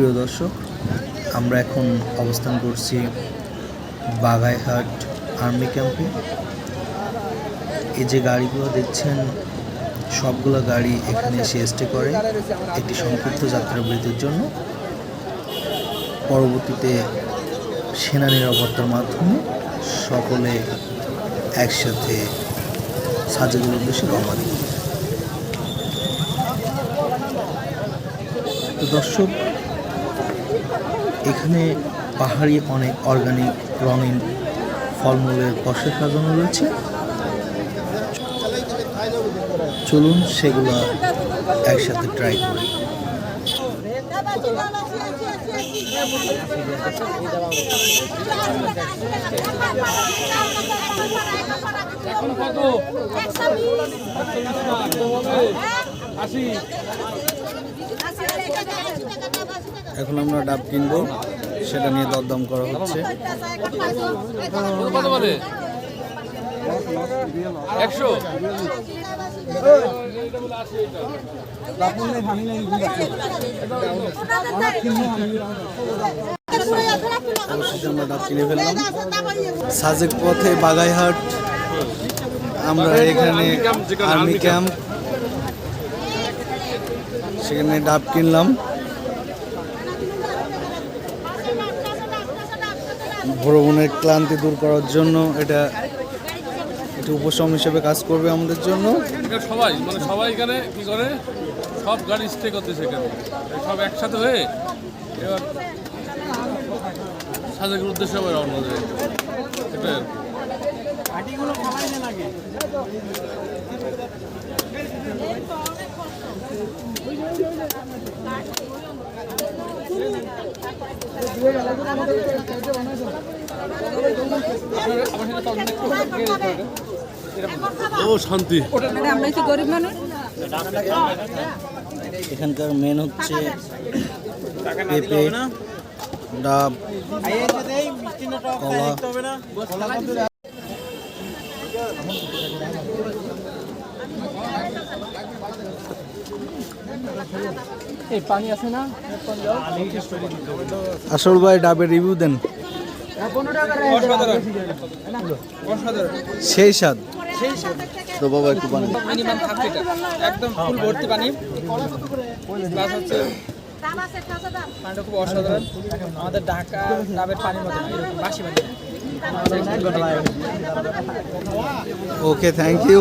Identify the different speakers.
Speaker 1: প্রিয় দর্শক, আমরা এখন অবস্থান করছি বাগাইহাট আর্মি ক্যাম্পে। এই যে গাড়িগুলো দেখছেন, সবগুলো গাড়ি এখানে এসে স্টে করে একটি সংক্ষিপ্ত যাত্রাবৃত্তির জন্য। পরবর্তীতে সেনা নিরাপত্তার মাধ্যমে সকলে একসাথে সাজেগুলোর উদ্দেশ্যে রওনা দিই। তো দর্শক এখানে পাহাড়ি অনেক অর্গানিক রঙিন ফলমূলের পশে সাজানো রয়েছে। চলুন সেগুলো একসাথে ট্রাই করি।
Speaker 2: এখন কত? আশি।
Speaker 1: এখন আমরা ডাব কিনবো, সেটা নিয়ে দরদাম করা হচ্ছে। আমরা ডাব কিনে সাজেক পথে বাগাইহাট, আমরা এখানে আর্মি ক্যাম্প সেখানে ডাব কিনলাম। ভ্রমণের ক্লান্তি দূর করার জন্য এটা একটু উপশম হিসেবে কাজ করবে আমাদের জন্য।
Speaker 2: সবাই মানে সবাই এখানে কি করে? সব গাড়ি স্টে করতে সেখানে সব একসাথে হয়ে এবার সাজেকের উদ্দেশ্যে আবার রওনা ও শান্তি।
Speaker 3: মানে আমরা কি গরিব মানুষ?
Speaker 1: এখানকার মেন হচ্ছে পেঁপে ডাব কলা।
Speaker 3: এই পানি আছে না?
Speaker 1: আসল ভাই ডাবের রিভিউ দেন। সেই স্বাদ। তো বাবা একটু বানান
Speaker 4: মিনিমাম একদম ফুল ভর্তি পানি। প্লাস হচ্ছে পানিটা খুব অসাধারণ। আমাদের ঢাকা ডাবের পানির মতো বাসি পানি।
Speaker 1: Okay thank you